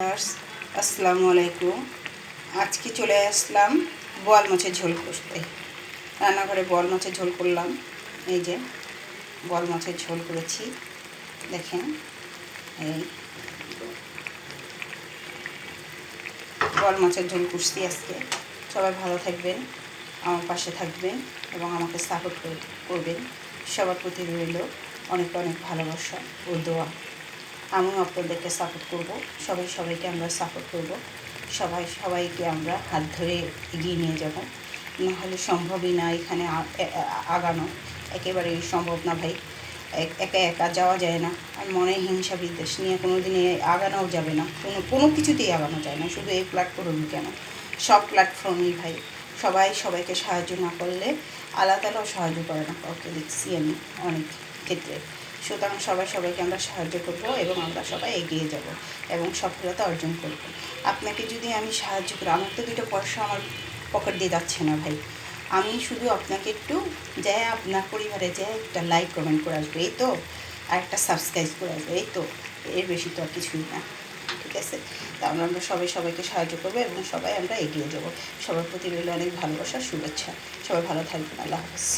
আসসালামু আলাইকুম। আজকে চলে আসলাম বোয়াল মাছের ঝোল করতে। রান্নাঘরে বোয়াল মাছের ঝোল করলাম। এই যে বোয়াল মাছের ঝোল করেছি। দেখেন, এই বোয়াল মাছের ঝোল করছি আজকে। সবাই ভালো থাকবেন, আমার পাশে থাকবেন এবং আমাকে সাপোর্ট করবেন। সবার প্রতি রইল অনেক অনেক ভালোবাসা ও দোয়া। আমিও আপনাদেরকে সাপোর্ট করব। সবাই সবাইকে আমরা সাপোর্ট করব। সবাই সবাইকে আমরা হাত ধরে এগিয়ে নিয়ে যাব। নাহলে সম্ভবই না এখানে আগানো। একেবারেই সম্ভব না ভাই। এক- একা যাওয়া যায় না। আর মনে হিংসা বিদ্বেষ নিয়ে কোনো দিনে আগানোও যাবে না। কোনো কোনো কিছুতেই আগানো যায় না। শুধু এই প্ল্যাটফর্মই কেন? সব প্ল্যাটফর্মই ভাই। সবাই সবাইকে সাহায্য না করলে তালাও সাহায্য করে না কাউকে। দেখছি আমি অনেক ক্ষেত্রে। সুতরাং সবাই সবাইকে আমরা সাহায্য করব এবং আমরা সবাই এগিয়ে যাব এবং সফলতা অর্জন করব। আপনাকে যদি আমি সাহায্য করি, আমার তো দুটো পয়সা আমার পকেট দিয়ে যাচ্ছে না ভাই। আমি শুধু আপনাকে একটু যাই আপনার পরিবারে যাই একটা লাইক কমেন্ট করে আসবে, এই তো। আর একটা সাবস্ক্রাইব করে আসবে, এই তো। এর বেশি তো আর কিছুই না, ঠিক আছে? তা আমরা আমরা সবাই সবাইকে সাহায্য করব এবং সবাই আমরা এগিয়ে যাব। সবার প্রতি রইল অনেক ভালোবাসা, শুভেচ্ছা। সবাই ভালো থাকবেন, আল্লাহ হাফেজ।